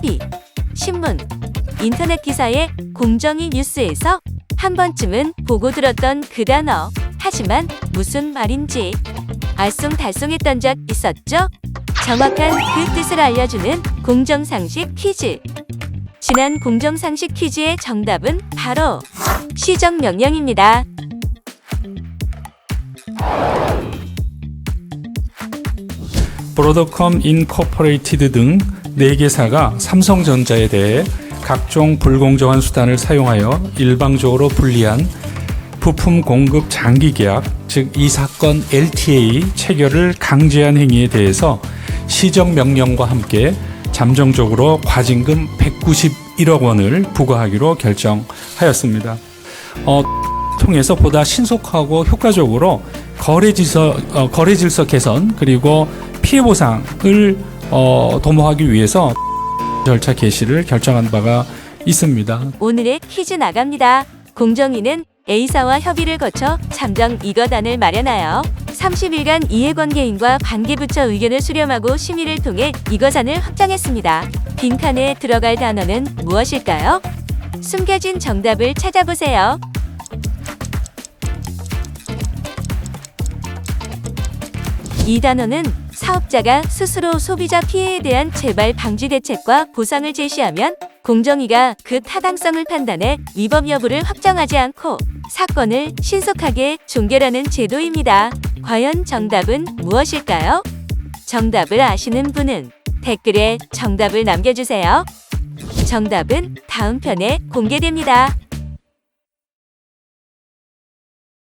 TV, 신문, 인터넷 기사에 공정위 뉴스에서 한 번쯤은 보고 들었던 그 단어. 하지만 무슨 말인지 알쏭달쏭했던 적 있었죠? 정확한 그 뜻을 알려주는 공정상식 퀴즈. 지난 공정상식 퀴즈의 정답은 바로 시정명령입니다. 브로드컴 인코퍼레이티드 등 4개사가 삼성전자에 대해 각종 불공정한 수단을 사용하여 일방적으로 불리한 부품 공급 장기 계약, 즉 이 사건 LTA 체결을 강제한 행위에 대해서 시정 명령과 함께 잠정적으로 과징금 191억 원을 부과하기로 결정하였습니다. 어, 통해서 보다 신속하고 효과적으로 거래 질서 어, 거래 질서 개선 그리고 피해 보상을 어, 도모하기 위해서 절차 개시를 결정한 바가 있습니다. 오늘의 퀴즈 나갑니다. 공정위는 A사와 협의를 거쳐 잠정 이거단을 마련하여 30일간 이해관계인과 관계부처 의견을 수렴하고 심의를 통해 이거산을 확정했습니다. 빈칸에 들어갈 단어는 무엇일까요? 숨겨진 정답을 찾아보세요. 이 단어는 사업자가 스스로 소비자 피해에 대한 재발 방지 대책과 보상을 제시하면 공정위가 그 타당성을 판단해 위법 여부를 확정하지 않고 사건을 신속하게 종결하는 제도입니다. 과연 정답은 무엇일까요? 정답을 아시는 분은 댓글에 정답을 남겨주세요. 정답은 다음 편에 공개됩니다.